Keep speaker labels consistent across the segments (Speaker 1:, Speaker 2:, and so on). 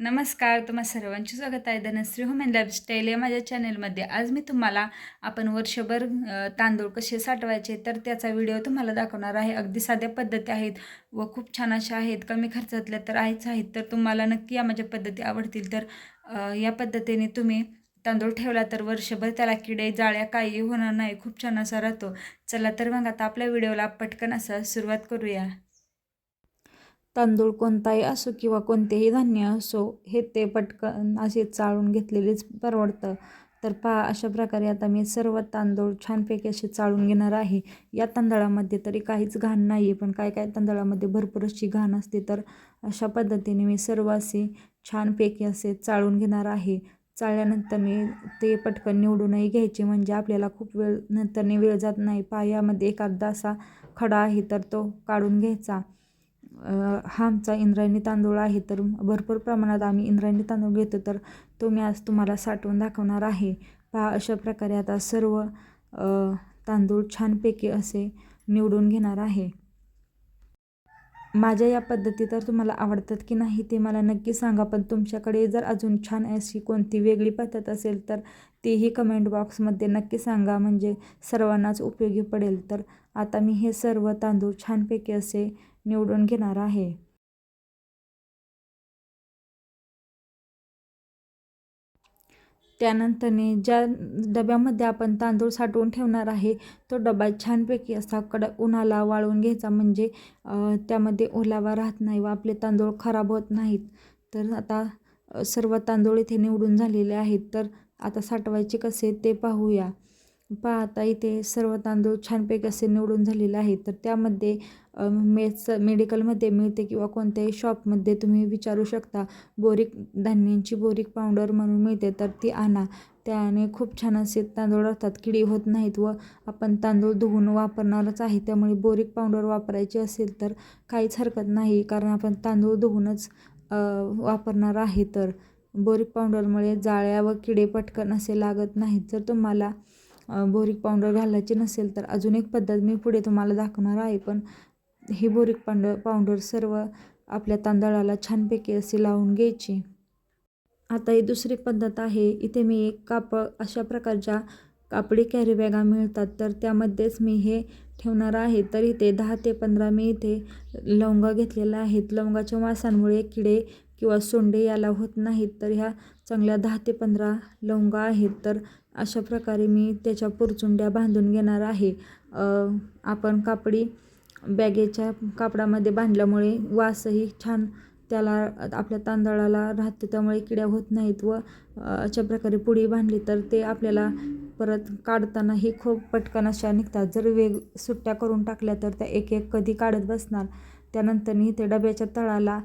Speaker 1: नमस्कार तुम्हा सर्वांचे स्वागत आहे. धनश्री होम अँड लाईफस्टाईल या माझ्या चॅनेलमध्ये. आज मी तुम्हाला आपण वर्षभर तांदूळ कसे साठवायचे तर त्याचा व्हिडिओ तुम्हाला दाखवणार आहे. अगदी साध्या पद्धती आहेत व खूप छान अशा आहेत. कमी खर्चातल्या तर आहेच आहेत. तर तुम्हाला नक्की या माझ्या पद्धती आवडतील तर या पद्धतीने तुम्ही तांदूळ ठेवला तर वर्षभर त्याला किडे जाळ्या काही होणार नाही. खूप छान असा राहतो. चला तर मग आता आपल्या व्हिडिओला पटकन असा सुरुवात करूया. तांदूळ कोणताही असो किंवा कोणतेही धान्य असो हे ते पटकन असे चाळून घेतलेलेच परवडतं. तर पहा अशा प्रकारे आता मी सर्व तांदूळ छानपैकी असे चाळून घेणार आहे. या तांदळामध्ये तरी काहीच घाण नाही आहे पण काय काय तांदळामध्ये भरपूर अशी घाण असते तर अशा पद्धतीने मी सर्व असे छानपैकी असे चाळून घेणार आहे. चाळल्यानंतर मी ते पटकन निवडूनही घ्यायचे म्हणजे आपल्याला खूप वेळ नंतरने वेळ जात नाही. पहा यामध्ये अर्धा असा खडा आहे तर तो काढून घ्यायचा. हा आमचा इंद्रायणी तांदूळ आहे तर भरपूर प्रमाणात आम्ही इंद्रायणी तांदूळ घेतो तर तो मी आज तुम्हाला साठवून दाखवणार आहे. पहा अशा प्रकारे आता सर्व तांदूळ छानपैकी असे निवडून घेणार आहे. माझ्या या पद्धती तर तुम्हाला आवडतात की नाही ते मला नक्की सांगा. पण तुमच्याकडे जर अजून छान अशी कोणती वेगळी पद्धत असेल तर तीही कमेंट बॉक्समध्ये नक्की सांगा. म्हणजे सर्वांनाच उपयोगी पडेल. तर आता मी हे सर्व तांदूळ छानपैकी असे निवडून घेणार आहे. त्यानंतरने ज्या डब्यामध्ये आपण तांदूळ साठवून ठेवणार आहे तो डबा छानपैकी असा कडक उन्हाला वाळून घ्यायचा. म्हणजे त्यामध्ये ओलावा राहत नाही व आपले तांदूळ खराब होत नाहीत. तर आता सर्व तांदूळ इथे निवडून झालेले आहेत. तर आता साठवायचे कसे ते पाहूया. पाहता इथे सर्व तांदूळ छानपैकी असे निवडून झालेले आहेत. तर त्यामध्ये मेस मेडिकलमध्ये मिळते किंवा कोणत्याही शॉपमध्ये तुम्ही विचारू शकता. बोरीक धान्यांची बोरीक पावडर म्हणून मिळते तर ती आणा. त्याने खूप छान असे तांदूळ असतात किडी होत नाहीत व आपण तांदूळ धुवून वापरणारच आहे. त्यामुळे बोरीक पावडर वापरायची असेल तर काहीच हरकत नाही कारण आपण तांदूळ धुवूनच वापरणार आहे. तर बोरिक पावडरमुळे जाळ्या व किडे पटकन असे लागत नाहीत. जर तुम्हाला बोरिक पावडर घालायची नसेल तर अजून एक पद्धत मी पुढे तुम्हाला दाखवणार आहे. पण हे बोरीक पांड पावडर सर्व आपल्या तांदळाला छानपैकी असे लावून घ्यायची. आता ही दुसरी पद्धत आहे. इथे मी एक कापड अशा प्रकारच्या कापडी कॅरी बॅगा मिळतात. तर त्यामध्येच मी हे ठेवणार आहे. तर इथे दहा ते पंधरा मी इथे लवंगा घेतलेल्या आहेत लवंगाच्या वासांमुळे किडे किंवा सोंडे याला होत नाहीत. तर ह्या चांगल्या दहा ते पंधरा लवंगा आहेत. तर अशा प्रकारे मी त्याच्या पुरचुंड्या बांधून घेणार आहे. आपण कापडी बॅगेच्या कापडामध्ये बांधल्यामुळे वासही छान त्याला आपल्या तांदळाला राहते त्यामुळे किड्या होत नाहीत व अशा प्रकारे पुडी बांधली तर ते आपल्याला परत काढतानाही खूप पटकन अशा निघतात. जर वेग सुट्ट्या करून टाकल्या तर त्या एक एक कधी काढत बसणार. त्यानंतरनी ते डब्याच्या तळाला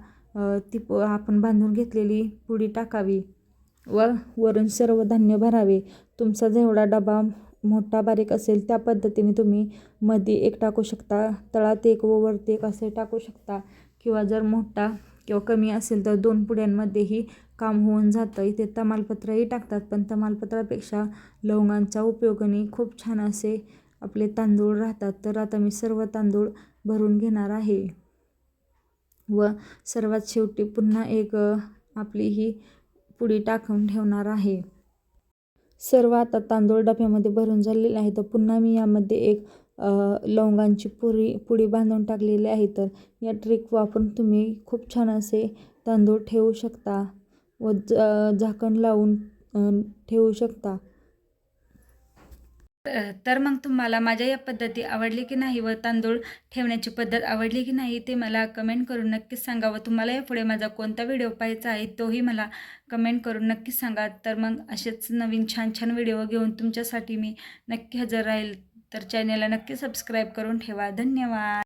Speaker 1: ती आपण बांधून घेतलेली पुडी टाकावी व वरून सर्व धान्य भरावे. तुमचा जेवढा डबा मोठा बारीक असेल त्या पद्धतीने तुम्ही मध्ये एक टाकू शकता. तळात एक व वरती एक असे टाकू शकता. किंवा जर मोठा किंवा कमी असेल तर दोन पुड्यांमध्येही काम होऊन जातं. इथे तमालपत्रही टाकतात पण तमालपत्रापेक्षा लवंगांचा उपयोगाने खूप छान असे आपले तांदूळ राहतात. तर आता मी सर्व तांदूळ भरून घेणार आहे. व सर्वात शेवटी पुन्हा एक आपली ही पुडी टाकून ठेवणार आहे. सर्व आता तांदूळ डब्यामध्ये भरून झालेले आहे. तर पुन्हा मी यामध्ये एक लवंगांची पुरी पुडी बांधून टाकलेली आहे. तर या ट्रिक वापरून तुम्ही खूप छान असे तांदूळ ठेवू शकता व झाकण लावून ठेवू शकता. तर मग तुम्हाला माझ्या या पद्धती आवडली की नाही व तांदूळ ठेवण्याची पद्धत आवडली की नाही ते मला कमेंट करून नक्कीच सांगा व तुम्हाला यापुढे माझा कोणता व्हिडिओ पाहायचा आहे तोही मला कमेंट करून नक्कीच सांगा. तर मग असेच नवीन छान छान व्हिडिओ घेऊन तुमच्यासाठी मी नक्की हजर राहील. तर चॅनलला नक्की सबस्क्राईब करून ठेवा. धन्यवाद.